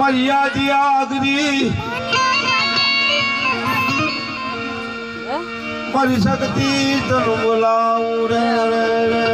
મારી યાદી આગરી મારી શક્તિ તન બોલાવું રે રે.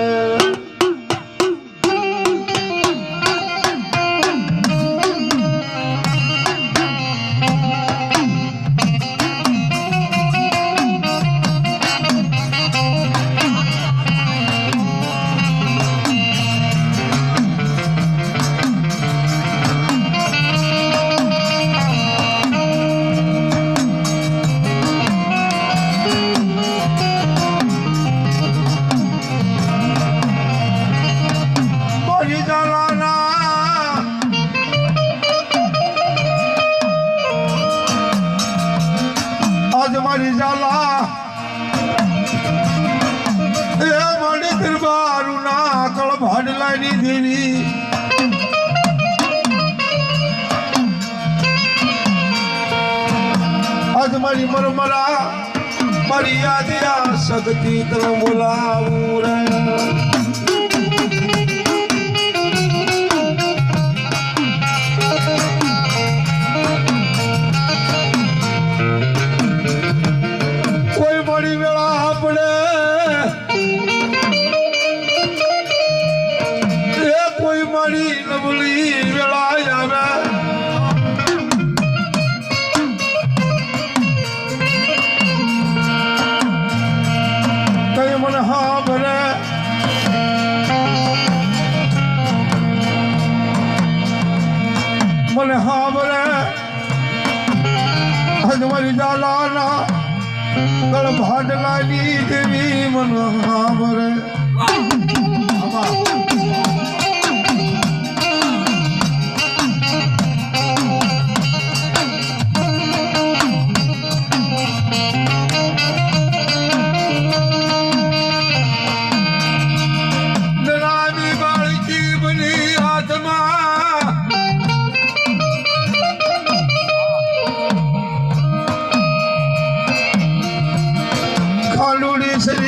આજ મારી ઝાલા એ મારી દરબારું ના કળ ભાડલાની દેવી આજ મારી મરમરા મારી યાદિયા શક્તિ તને બોલાવું રે. મને હા ભરે આજ મારી જાલાના કળ ભાડલાની દેવી મન હામરે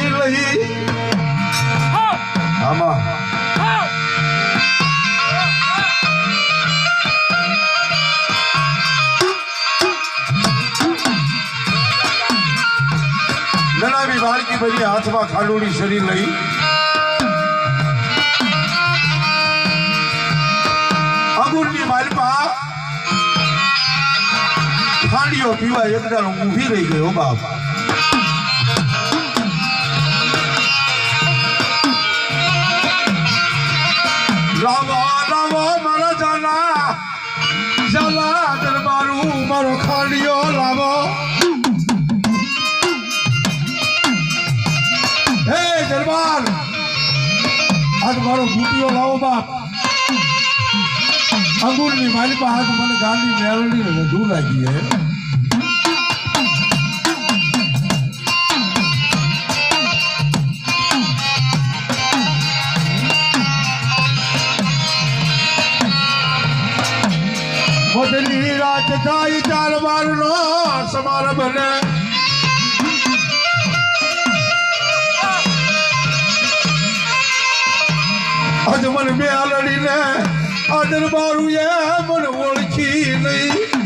શરીર રહી આમાં. નનામી બાળકી બની હાથમાં ખાલુડી શરીર લઈ. અગુરની માલપા. ખાંડીઓ પીવા એકદાર ઊભી રહી ગયો બાપ. મારા જાલા દરબારું મારો ખાંડિયો લાવો. હે દરબાર, આજ મારો ઘૂંટીયો લાવો બાપ. અંગુરની મારી પાસે મને ગાંધી મેળવી વધુ લાગી હે. થાય ચાર વાર નો સમારંભ ને. આજ મને બે આલડીને આ દરબારું એ મને ઓળખી નહીં.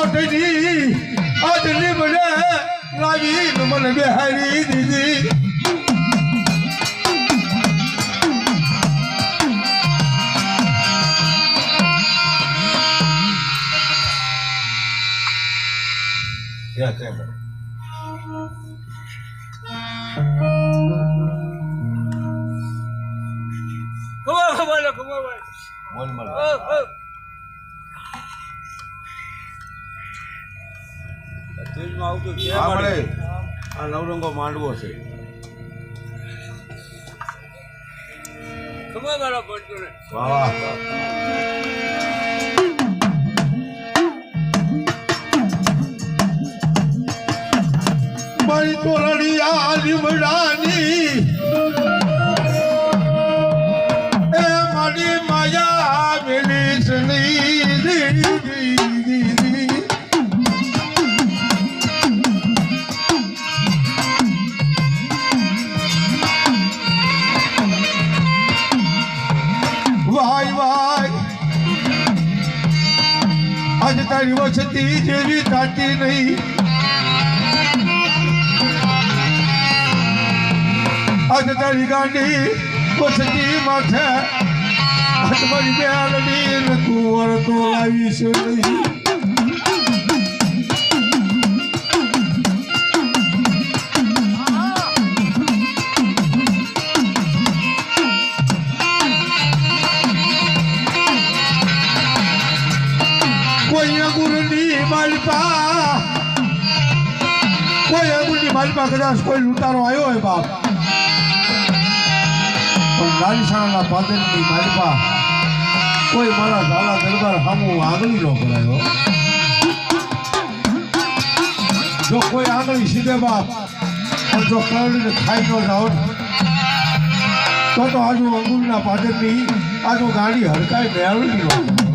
મુદડા કોટની આજ લીમડે લાવીને મને બેહારી દીધી Yeah, yeah, ખબર ખબર લે, ખબર ભાઈ. ઓ, ઓ. તુજમાં આવતું કે આપણે આ નવરંગો માંડવો છે. ખબર પડતું ને. વાહ વાહ મારી તોરણી આ લીમડાની. એ મારી માયા મેલી સની ભાઈ ભાઈ. આજ તારી વસતી જેવી તાતી નહીં. આજ તારી ગાંડી વસતી માથે. આજ મારી બેલની તું વળતો લાવીશ નહીં. માલપા. કોઈ અંગુલની માલપા કદાચ કોઈ લૂંટારો આવ્યો હોય બાપ. પણ નાનસાણાના પાદરની માલપા કોઈ મારા ઝાલા દરબાર સામું આંગળી નો કરાયો જો કોઈ આંગળી સીધે બાપ, પણ જો કરડીને ખાઈ ન જાઓ તો તો આજુ અંગુલના પાદરની, આજુ ગાડી હડકાઈ મેળવી ન